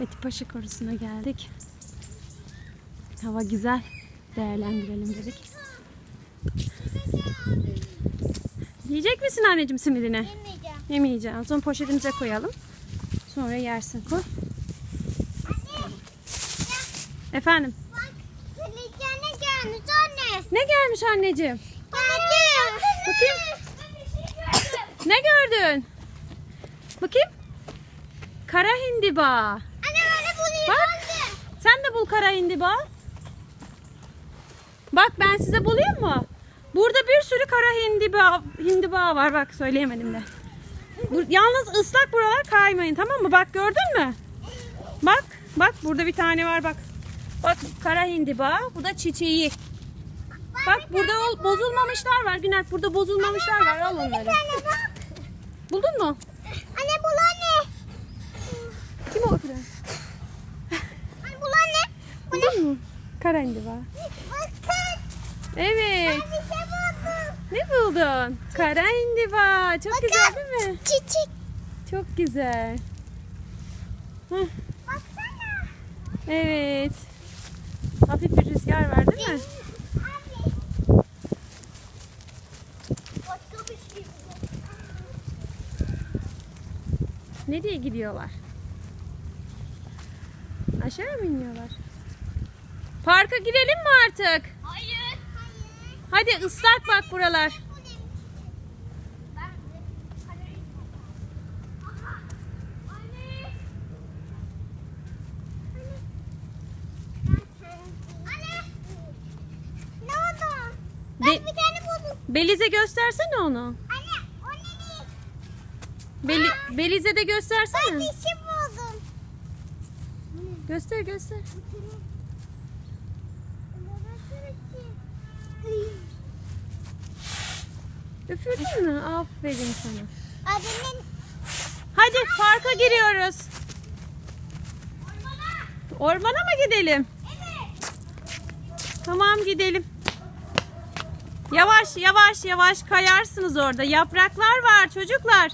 Etipaşa korusuna geldik. Hava güzel. Değerlendirelim dedik. Yiyecek misin anneciğim simidini? Yemeyeceğim. Yemeyeceğim. O zaman poşetimize koyalım. Sonra yersin. Koy. Efendim. Bak, televizyona gelmiş anne. Ne gelmiş anneciğim? Geldi. Bakayım. Ne gördün? Bakayım. Kara hindiba. Bak. Sen de bul kara hindiba. Bak ben size bulayım mı? Burada bir sürü kara hindiba, hindiba var. Bak söyleyemedim de. Bu, yalnız ıslak buralar kaymayın tamam mı? Bak gördün mü? Bak bak burada bir tane var bak. Bak kara hindiba. Bu da çiçeği. Bak burada ol- bozulmamışlar var. Güner burada bozulmamışlar var. Al onları. Buldun mu? Anne. Kim o öpüren? Anne bul anne. Buldun mu? Kara hindiba. Bakın. Evet. Bir şey buldum. Ne buldun? Kara hindiba. Çok Bakın. güzel değil mi? Çiçek. Çok güzel. Baksana. evet. Hafif bir rüzgar var değil mi? Şey. Nereye gidiyorlar? Aşağı mı iniyorlar? Parka girelim mi artık? Hayır. Hadi ıslak bak buralar. Be- Ben bir tane buldum. Belize göstersene onu. Anne o ne? Beli- Belize de Ben göstersene. bir şey buldum. Göster göster. Üfürdün mü? Aferin sana. Adının Hadi parka giriyoruz. Ormana mı gidelim? Evet. Tamam gidelim. Yavaş yavaş yavaş kayarsınız orada. Yapraklar var çocuklar.